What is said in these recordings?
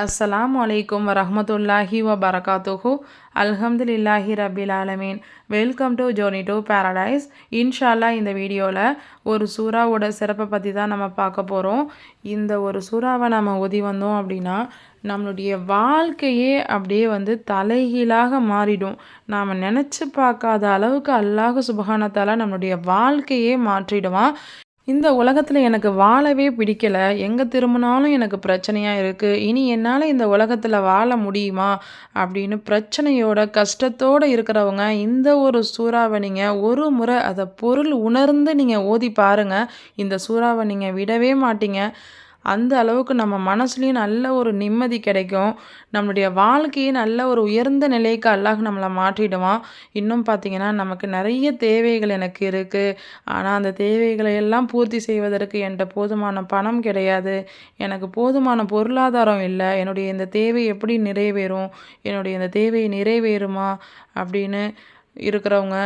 அஸ்ஸலாம் வலைக்கம் வரமத்துல்லாஹி வ பரகாத்துஹு அல்ஹம்துலில்லாஹி ரபில் ஆலமீன் welcome to journey to paradise இன்ஷால்லா இந்த வீடியோவில் ஒரு சூறாவோட சிறப்பை பற்றி தான் நம்ம பார்க்க போகிறோம் இந்த ஒரு சூறாவை நம்ம ஒதி வந்தோம் அப்படின்னா நம்மளுடைய வாழ்க்கையே அப்படியே வந்து தலைகீழாக மாறிடும். நாம் நினச்சி பார்க்காத அளவுக்கு அல்லாஹ் சுபகானத்தால் நம்மளுடைய வாழ்க்கையே மாற்றிடுவான். இந்த உலகத்தில் எனக்கு வாழவே பிடிக்கல. எங்கே திரும்பினாலும் எனக்கு பிரச்சனையாக இருக்குது இனி என்னால் இந்த உலகத்தில் வாழ முடியுமா? அப்படின்னு பிரச்சனையோட கஷ்டத்தோடு இருக்கிறவங்க இந்த ஒரு சூறாவை நீங்கள் ஒரு முறை அதை பொருள் உணர்ந்து நீங்கள் ஓதி பாருங்கள் இந்த சூறாவை நீங்கள் விடவே மாட்டீங்க. அந்த அளவுக்கு நம்ம மனசுலேயும் நல்ல ஒரு நிம்மதி கிடைக்கும். நம்மளுடைய வாழ்க்கையை நல்ல ஒரு உயர்ந்த நிலைக்கு அல்லாஹ் நம்மளை மாற்றிடுவான். இன்னும் பார்த்திங்கன்னா நமக்கு நிறைய தேவைகள் எனக்கு இருக்குது ஆனால் அந்த தேவைகளை எல்லாம் பூர்த்தி செய்வதற்கு என்கிட்ட போதுமான பணம் கிடையாது. எனக்கு போதுமான பொருளாதாரம் இல்லை. என்னுடைய இந்த தேவை எப்படி நிறைவேறும்? என்னுடைய இந்த தேவை நிறைவேறுமா? அப்படின்னு இருக்கிறவங்க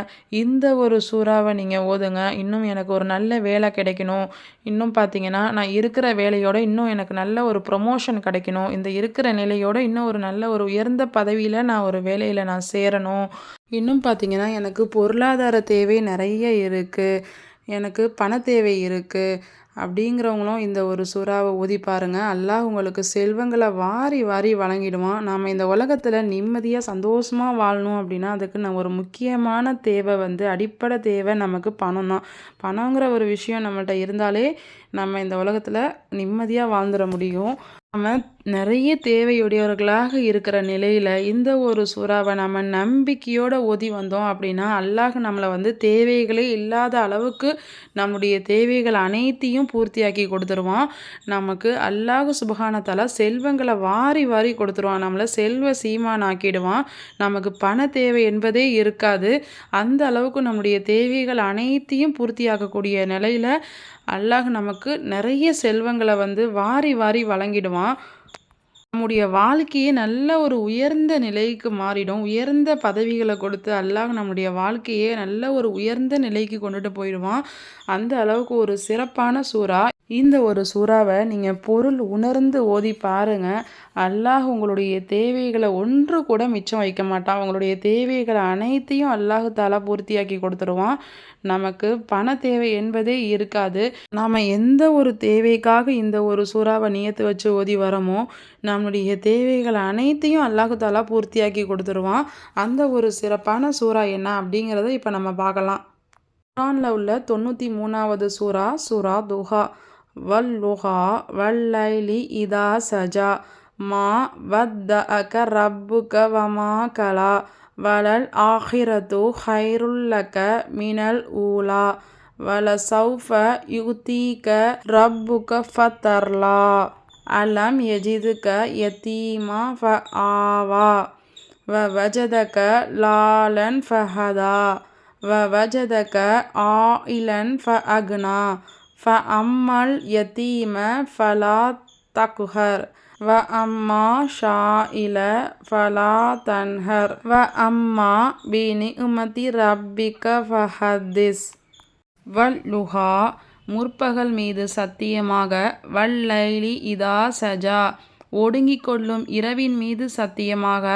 இந்த ஒரு சூறாவை நீங்கள் ஓதுங்க. இன்னும் எனக்கு ஒரு நல்ல வேலை கிடைக்கணும். இன்னும் பார்த்தீங்கன்னா நான் இருக்கிற வேலையோட இன்னும் எனக்கு நல்ல ஒரு ப்ரொமோஷன் கிடைக்கணும். இந்த இருக்கிற நிலையோட இன்னும் ஒரு நல்ல ஒரு உயர்ந்த பதவியில் நான் ஒரு வேலையில் நான் சேரணும். இன்னும் பார்த்தீங்கன்னா எனக்கு பொருளாதார தேவை நிறைய இருக்குது எனக்கு பண தேவை இருக்குது அப்படிங்கிறவங்களும் இந்த ஒரு சூறாவை ஊதி பாருங்க. அல்லாஹ் உங்களுக்கு செல்வங்களை வாரி வாரி வழங்கிடுவான். நாம் இந்த உலகத்தில் நிம்மதியாக சந்தோஷமாக வாழணும் அப்படின்னா அதுக்கு நம்ம ஒரு முக்கியமான தேவை வந்து அடிப்படை தேவை நமக்கு பணம் தான் பணங்கிற ஒரு விஷயம் நம்மள்கிட்ட இருந்தாலே நம்ம இந்த உலகத்தில் நிம்மதியாக வாழ்ந்துட முடியும். நம்ம நிறைய தேவையுடையவர்களாக இருக்கிற நிலையில் இந்த ஒரு சூறாவை நம்ம நம்பிக்கையோடு ஓதி வந்தோம் அப்படின்னா அல்லாஹ் நம்மளை வந்து தேவைகளே இல்லாத அளவுக்கு நம்முடைய தேவைகள் அனைத்தையும் பூர்த்தியாக்கி கொடுத்துருவான். நமக்கு அல்லாஹ் சுபகானத்தால் செல்வங்களை வாரி வாரி கொடுத்துருவான். நம்மளை செல்வ சீமான் ஆக்கிடுவான் நமக்கு பண தேவை என்பதே இருக்காது. அந்த அளவுக்கு நம்முடைய தேவைகள் அனைத்தையும் பூர்த்தியாக்கக்கூடிய நிலையில் அல்லாஹ் நமக்கு நிறைய செல்வங்களை வந்து வாரி வாரி வழங்கிடுவான். நம்முடைய வாழ்க்கையே நல்ல ஒரு உயர்ந்த நிலைக்கு மாறிடும். உயர்ந்த பதவிகளை கொடுத்து அல்லாஹ் நம்முடைய வாழ்க்கையே நல்ல ஒரு உயர்ந்த நிலைக்கு கொண்டுட்டு போயிடுவான். அந்த அளவுக்கு ஒரு சிறப்பான சூறா. இந்த ஒரு சூறாவை நீங்கள் பொருள் உணர்ந்து ஓதி பாருங்க. அல்லாஹ் உங்களுடைய தேவைகளை ஒன்று கூட மிச்சம் வைக்க மாட்டான். உங்களுடைய தேவைகளை அனைத்தையும் அல்லாஹு தாலா பூர்த்தியாக்கி கொடுத்துருவான். நமக்கு பண தேவை என்பதே இருக்காது. நாம் எந்த ஒரு தேவைக்காக இந்த ஒரு சூறாவை நியத்து வச்சு ஓதி வரமோ நம்முடைய தேவைகள் அனைத்தையும் அல்லாஹு தாலா பூர்த்தியாக்கி கொடுத்துருவான். அந்த ஒரு சிறப்பான சூறா என்ன அப்படிங்கிறத இப்போ நம்ம பார்க்கலாம். குரானில் உள்ள தொண்ணூற்றி மூணாவது சூறா சூரா துஹா. வல்லுஹா வல்லைலி இதா சஜா. மா வத்த அக ரப்புக வமா கலா. வலல் ஆஹிரத்து ஹைருல்லக மினல் ஊலா. வல சௌஃப யுதீக ரப்புக ஃபத்தர்லா அலம் எஜிதுக யத்தீமா ஃப ஆவா வ வஜதக லாலன் ஃபஹதா. வ வஜதக ஆயிலன் ஃப அக்னா ஃப அம்மல் யதீம ஃபலா தக்குஹர் வ அம்மா ஷாயில ஃபலா தன்ஹர் வ அம்மா பினி உமதி ரப்பிக ஃபஹத்திஸ் வல்லுஹா முற்பகல் மீது சத்தியமாக வல்லைலி இதா சஜா. ஒடுங்கிக் கொள்ளும் இரவின் மீது சத்தியமாக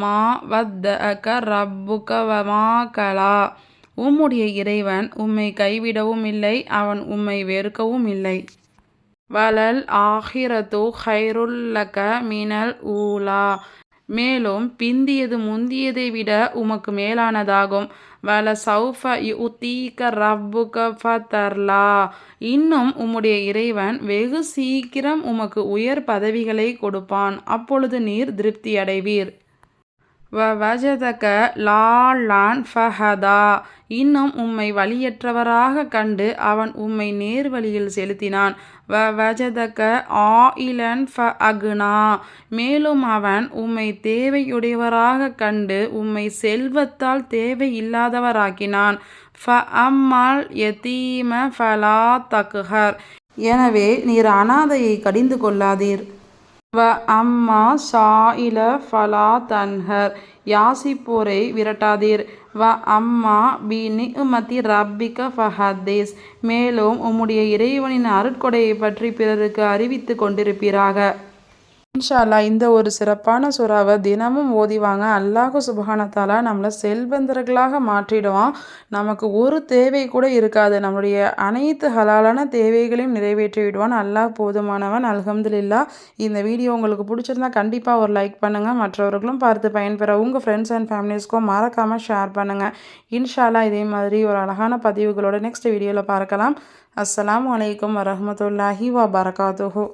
மா வத்த அக ரப்புக வமா கலா. உம்முடைய இறைவன் உம்மை கைவிடவும் இல்லை அவன் உம்மை வெறுக்கவும் இல்லை. வலல் ஆஹிரத்து ஹைருல்லக மினல் ஊலா. மேலும் பிந்தியது முந்தியதை விட உமக்கு மேலானதாகும். வல சௌஃப யுத்தீக ரப்புக ஃபதர்லா. இன்னும் உம்முடைய இறைவன் வெகு சீக்கிரம் உமக்கு உயர் பதவிகளை கொடுப்பான். அப்பொழுது நீர் திருப்தி அடைவீர் வ வஜதக லாலான் ஃபஹதா. இன்னும் உம்மை வழியற்றவராக கண்டு அவன் உம்மை நேர்வழியில் செலுத்தினான். வ வஜதக ஆயிலன் ஃப அகுனா மேலும் அவன் உம்மை தேவையுடையவராக கண்டு உம்மை செல்வத்தால் தேவையில்லாதவராக்கினான். ஃப அம்மால் யதீம ஃபலா தக்குஹர் எனவே நீர் அனாதையை கடிந்து கொள்ளாதீர். வ அம்மா சாயில ஃபலா தன்ஹர். யாசிப்போரை விரட்டாதீர். வ அம்மா பி நிமதி ரப்பிக ஃபஹதேஸ் மேலும் உம்முடைய இறைவனின் அருட்கொடையை பற்றி பிறருக்கு அறிவித்து கொண்டிருப்பீராக. இன்ஷால்லா இந்த ஒரு சிறப்பான சுறாவை தினமும் ஓதிவாங்க அல்லாஹு சுபஹானத்தாலா நம்மளை செல்வந்தர்களாக மாற்றிடுவான். நமக்கு ஒரு தேவை கூட இருக்காது. நம்முடைய அனைத்து ஹலாலான தேவைகளையும் நிறைவேற்றி விடுவான். அல்லாஹ் போதுமானவன் அல்ஹம்துலில்லா இந்த வீடியோ உங்களுக்கு பிடிச்சிருந்தா கண்டிப்பாக ஒரு லைக் பண்ணுங்கள் மற்றவர்களும் பார்த்து பயன்பெற உங்கள் ஃப்ரெண்ட்ஸ் அண்ட் ஃபேமிலிஸ்க்கும் மறக்காமல் ஷேர் பண்ணுங்கள் இன்ஷால்லா இதே மாதிரி ஒரு அழகான பதிவுகளோட நெக்ஸ்ட் வீடியோவில் பார்க்கலாம். அஸ்லாம் வலைக்கம் வரமத்துல்லாஹி வா பரகாத்துஹூ